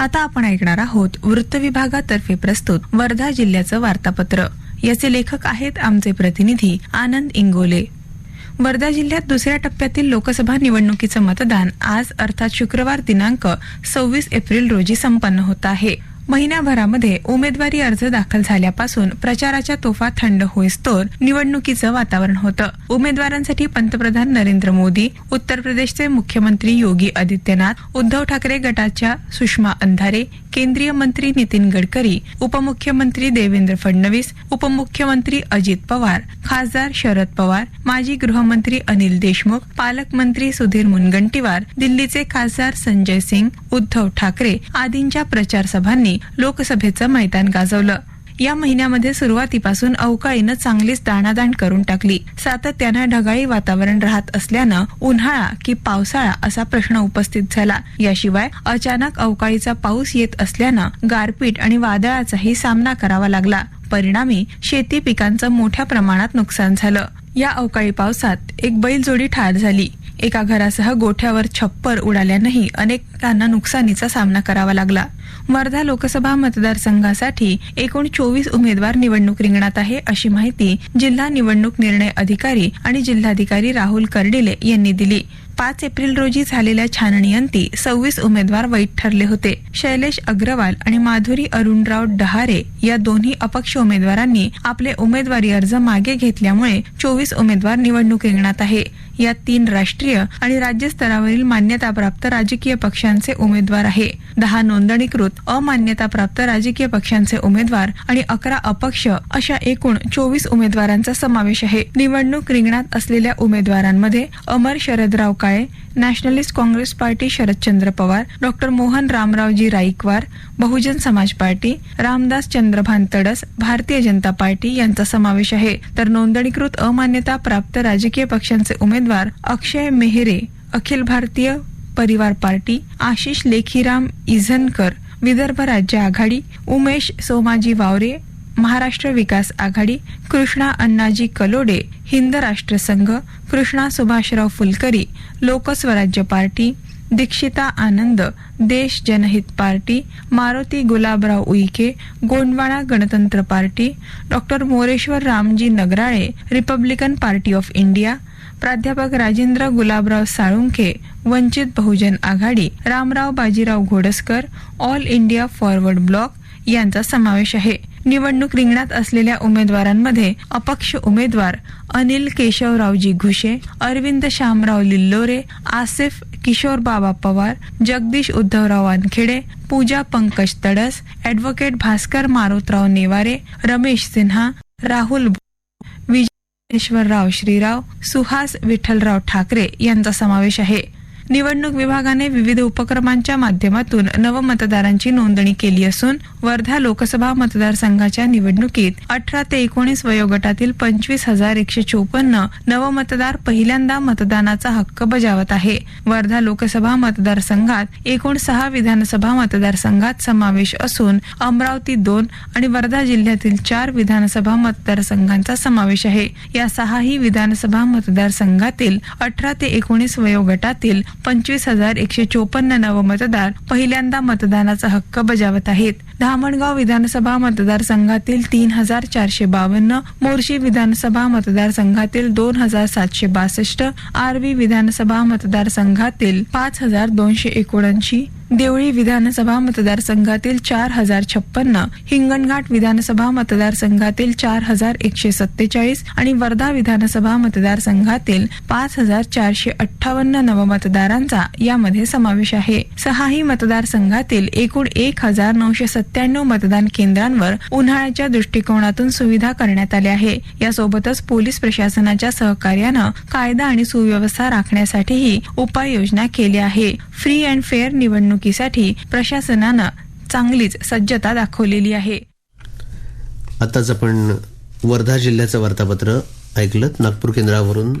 आता आपण ऐकणार आहोत वृत्त विभागातर्फे प्रस्तुत वर्धा जिल्ह्याचं वार्तापत्र. याचे लेखक आहेत आमचे प्रतिनिधी आनंद इंगोले. वर्धा जिल्ह्यात दुसऱ्या टप्प्यातील लोकसभा निवडणुकीचं मतदान आज अर्थात शुक्रवार दिनांक सव्वीस एप्रिल रोजी संपन्न होत आहे. महिन्याभरामध्ये उमेदवारी अर्ज दाखल झाल्यापासून प्रचाराच्या तोफा थंड होईस्तोर निवडणुकीचं वातावरण होतं. उमेदवारांसाठी पंतप्रधान नरेंद्र मोदी उत्तर प्रदेशचे मुख्यमंत्री योगी आदित्यनाथ उद्धव ठाकरे गटाच्या सुषमा अंधारे केंद्रीय मंत्री नितीन गडकरी उपमुख्यमंत्री देवेंद्र फडणवीस उपमुख्यमंत्री अजित पवार खासदार शरद पवार माजी गृहमंत्री अनिल देशमुख पालकमंत्री सुधीर मुनगंटीवार दिल्लीचे खासदार संजय सिंग उद्धव ठाकरे आदींच्या प्रचार सभांनी लोकसभेचं मैदान गाजवलं. या महिन्यामध्ये सुरुवातीपासून अवकाळीनं चांगलीच दाणादाण करून टाकली. सातत्यानं ढगाळी वातावरण राहत असल्यानं उन्हाळा की पावसाळा असा प्रश्न उपस्थित झाला. याशिवाय अचानक अवकाळीचा पाऊस येत असल्यानं गारपीट आणि वादळाचाही सामना करावा लागला. परिणामी शेती पिकांचं मोठ्या प्रमाणात नुकसान झालं. या अवकाळी पावसात एक बैलजोडी ठार झाली. एका घरासह गोठ्यावर छप्पर उडाल्यानंही अनेकांना नुकसानीचा सामना करावा लागला. वर्धा लोकसभा मतदारसंघासाठी एकूण चोवीस उमेदवार निवडणूक रिंगणात आहे अशी माहिती जिल्हा निवडणूक निर्णय अधिकारी आणि जिल्हाधिकारी राहुल कर्डिले यांनी दिली. पाच एप्रिल रोजी झालेल्या छाननीअंती सव्वीस उमेदवार वैध ठरले होते. शैलेश अग्रवाल आणि माधुरी अरुणराव डहारे या दोन्ही अपक्ष उमेदवारांनी आपले उमेदवारी अर्ज मागे घेतल्यामुळे चोवीस उमेदवार निवडणूक रिंगणात आहे. यात तीन राष्ट्रीय आणि राज्य स्तरावरील मान्यताप्राप्त राजकीय पक्षांचे उमेदवार आहे. दहा नोंदणीकृत अमान्यताप्राप्त राजकीय पक्षांचे उमेदवार आणि अकरा अपक्ष अशा एकूण चोवीस उमेदवारांचा समावेश आहे. निवडणूक रिंगणात असलेल्या उमेदवारांमध्ये Amar Sharadrao Kale Nationalist Congress Party Sharadchandra Pawar doctor Mohan Ramraoji Raikwar Bahujan Samaj Party Ramdas Chandrabhan Tadas Bharatiya Janata party यांचा समावेश आहे. तर नोंदणीकृत अमान्यता प्राप्त राजकीय पक्षांचे उमेदवार अक्षय Mehre Akhil Bharatiya Parivar Party Ashish Lekhiram इझनकर Vidarbha Rajya Aghadi Umesh Somaji Waware Maharashtra Vikas Aghadi Krishna Annaji Kalode Hind Rashtra Sangh Krishna Subhashrao Phulkari Lokswarajya Party Dikshita Anand Desh Janhit Party Maruti Gulabrao Uike Gondwana Gantantra Party doctor Moreshwar Ramji Nagrale Republican Party of India प्राध्यापक Rajendra Gulabrao Salunkhe Vanchit Bahujan Aghadi Ramrao Bajirao Ghodaskar All India Forward Bloc यांचा समावेश आहे. निवडणूक रिंगणात असलेल्या उमेदवारांमध्ये अपक्ष उमेदवार अनिल केशवरावजी घुशे अरविंद शामराव लिल्लोरे आसिफ किशोर बाबा पवार जगदीश उद्धवराव वानखेडे पूजा पंकज तडस ऍडव्होकेट भास्कर मारुतराव नेवारे रमेश सिन्हा राहुल विजयेश्वरराव श्रीराव सुहास विठ्ठलराव ठाकरे यांचा समावेश आहे. निवडणूक विभागाने विविध उपक्रमांच्या माध्यमातून नवमतदारांची नोंदणी केली असून वर्धा लोकसभा मतदारसंघाच्या निवडणुकीत अठरा ते एकोणीस वयोगटातील पंचवीस हजार एकशे चोपन्न नवमतदार पहिल्यांदा मतदानाचा हक्क बजावत आहे. वर्धा लोकसभा मतदारसंघात एकूण सहा विधानसभा मतदारसंघात समावेश असून अमरावती दोन आणि वर्धा जिल्ह्यातील चार विधानसभा मतदारसंघांचा समावेश आहे. या सहाही विधानसभा मतदारसंघातील अठरा ते एकोणीस वयोगटातील पंचवीस हजार एकशे चोपन्न नवमतदार पहिल्यांदा मतदानाचा हक्क बजावत आहेत. धामणगाव विधानसभा मतदारसंघातील तीन हजार चारशे बावन्न मोर्शी विधानसभा मतदारसंघातील दोन हजार सातशे बासष्ट आर्वी विधानसभा मतदारसंघातील पाच हजार दोनशे एकोणऐंशी देवळी विधानसभा मतदारसंघातील चार हजार छप्पन्न हिंगणघाट विधानसभा मतदारसंघातील चार हजार एकशे सत्तेचाळीस आणि वर्धा विधानसभा मतदारसंघातील पाच हजार चारशे अठ्ठावन्न नवमतदारांचा यामध्ये समावेश आहे. सहाही मतदारसंघातील एकूण एक हजार नऊशे सत्त्याण्णव मतदान केंद्रांवर उन्हाळ्याच्या दृष्टिकोनातून सुविधा करण्यात आल्या आहे. यासोबतच पोलीस प्रशासनाच्या सहकार्यानं कायदा आणि सुव्यवस्था राखण्यासाठीही उपाययोजना केली आहे. फ्री अँड फेअर निवडणूक निवडणुकीसाठी प्रशासनानं चांगलीच सज्जता दाखवलेली आहे. आताच आपण वर्धा जिल्ह्याचं वार्तापत्र ऐकलं नागपूर केंद्रावरून